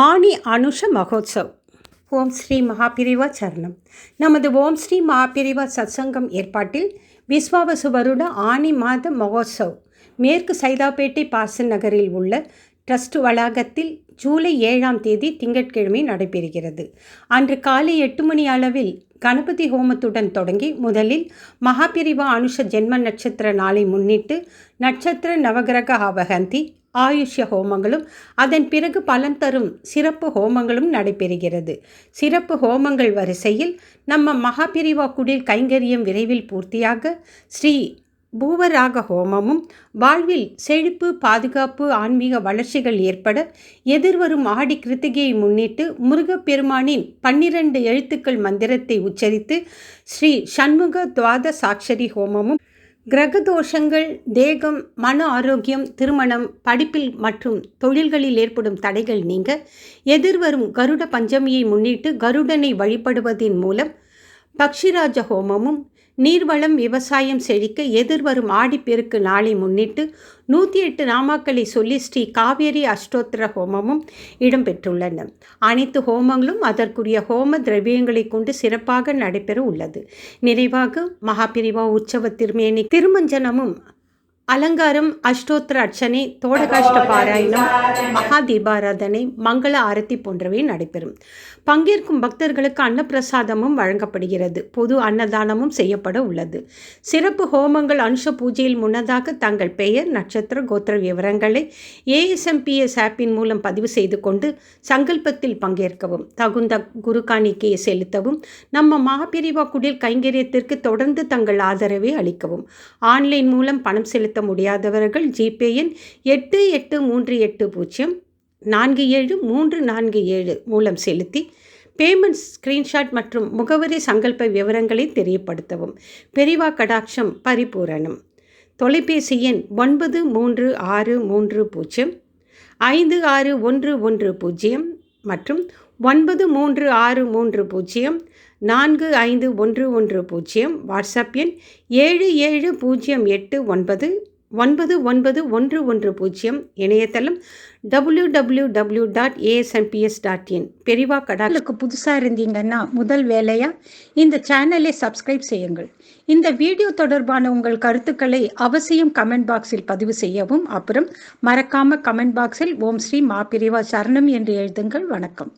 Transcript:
ஆணி அனுஷ மகோத்சவ். ஓம் ஸ்ரீ மகாபிரிவா சரணம். நமது ஓம் ஸ்ரீ மகாபிரிவா சத்சங்கம் ஏற்பாட்டில் விஸ்வாவசு வருட ஆணி மாத மகோத்சவ். மேற்கு சைதாப்பேட்டை பாசன் நகரில் உள்ள ட்ரஸ்ட் வளாகத்தில் ஜூலை ஏழாம் தேதி திங்கட்கிழமை நடைபெறுகிறது. அன்று காலை எட்டு மணி அளவில் கணபதி ஹோமத்துடன் தொடங்கி முதலில் மகாபிரிவா அனுஷ ஜென்ம நட்சத்திர நாளை முன்னிட்டு நட்சத்திர நவகிரக ஆவகந்தி ஆயுஷ்ய ஹோமங்களும் அதன் பிறகு பலன் தரும் சிறப்பு ஹோமங்களும் நடைபெறுகிறது. சிறப்பு ஹோமங்கள் வரிசையில் நம்ம மகாபிரிவா குடில் கைங்கரியம் விரைவில் பூர்த்தியாக ஸ்ரீ பூவராக ஹோமமும் வாழ்வில் செழிப்பு பாதுகாப்பு ஆன்மீக வளர்ச்சிகள் ஏற்பட எதிர்வரும் ஆடி கிருத்திகையை முன்னிட்டு முருகப்பெருமானின் பன்னிரண்டு எழுத்துக்கள் மந்திரத்தை உச்சரித்து ஸ்ரீ சண்முக துவாத சாட்சரி ஹோமமும் கிரக தோஷங்கள் தேகம் மன ஆரோக்கியம் திருமணம் படிப்பில் மற்றும் தொழில்களில் ஏற்படும் தடைகள் நீங்க எதிர்வரும் கருட பஞ்சமியை முன்னிட்டு கருடனை வழிபடுவதன் மூலம் பக்ஷிராஜ ஹோமமும் நீர்வளம் விவசாயம் செழிக்க எதிர்வரும் ஆடிப்பெருக்கு நாளை முன்னிட்டு நூற்றி எட்டு நாமாக்களை சொல்லி ஸ்ரீ காவேரி அஷ்டோத்திர ஹோமமும் இடம்பெற்றுள்ளன. அனைத்து ஹோமங்களும் அதற்குரிய ஹோம திரவியங்களை கொண்டு சிறப்பாக நடைபெற உள்ளது. நிறைவாக மகாபிரிவா உற்சவ திருமேனி திருமஞ்சனமும் அலங்காரம் அஷ்டோத்திர அர்ச்சனை தோடகாஷ்ட பாராயணம் மகா தீபாராதனை மங்கள ஆரத்தி போன்றவை நடைபெறும். பங்கேற்கும் பக்தர்களுக்கு அன்னப்பிரசாதமும் வழங்கப்படுகிறது. பொது அன்னதானமும் செய்யப்பட உள்ளது. சிறப்பு ஹோமங்கள் அனுஷ பூஜையில் முன்னதாக தங்கள் பெயர் நட்சத்திர கோத்திர விவரங்களை ஏஎஸ்எம்பிஎஸ் ஆப்பின் மூலம் பதிவு செய்து கொண்டு சங்கல்பத்தில் பங்கேற்கவும் தகுந்த குரு காணிக்கையை செலுத்தவும் நம்ம மகாபிரிவா குடில் கைங்கரியத்திற்கு தொடர்ந்து தங்கள் ஆதரவை அளிக்கவும் ஆன்லைன் மூலம் பணம் செலுத்த செலுத்த முடியாதவர்கள் ஜிபே எண் எட்டு எட்டு மூன்று எட்டு பூஜ்ஜியம் நான்கு ஏழு மூன்று நான்கு ஏழு மூலம் செலுத்தி பேமெண்ட் ஸ்க்ரீன்ஷாட் மற்றும் முகவரி சங்கல்ப விவரங்களை தெரியப்படுத்தவும். பெரிவா கடாட்சம் பரிபூரணம். தொலைபேசி எண் ஒன்பது மூன்று ஆறு மூன்று பூஜ்ஜியம் ஐந்து ஆறு ஒன்று ஒன்று பூஜ்ஜியம் மற்றும் ஒன்பது மூன்று ஆறு மூன்று பூஜ்ஜியம் நான்கு ஐந்து ஒன்று ஒன்று பூஜ்ஜியம் வாட்ஸ்அப் எண் ஏழு ஏழு பூஜ்ஜியம் எட்டு ஒன்பது ஒன்பது ஒன்பது ஒன்று ஒன்று பூஜ்ஜியம் இணையதளம் W W W dot A S M P S dot in. Periva கடலுக்கு புதுசாக இருந்தீங்கன்னா முதல் வேலையாக இந்த சேனலை சப்ஸ்கிரைப் செய்யுங்கள். இந்த வீடியோ தொடர்பான உங்கள் கருத்துக்களை அவசியம் கமெண்ட் பாக்ஸில் பதிவு செய்யவும் அப்புறம் மறக்காமல் கமெண்ட் பாக்ஸில் ஓம் ஸ்ரீ மா பிரிவா சரணம் என்று எழுதுங்கள். வணக்கம்.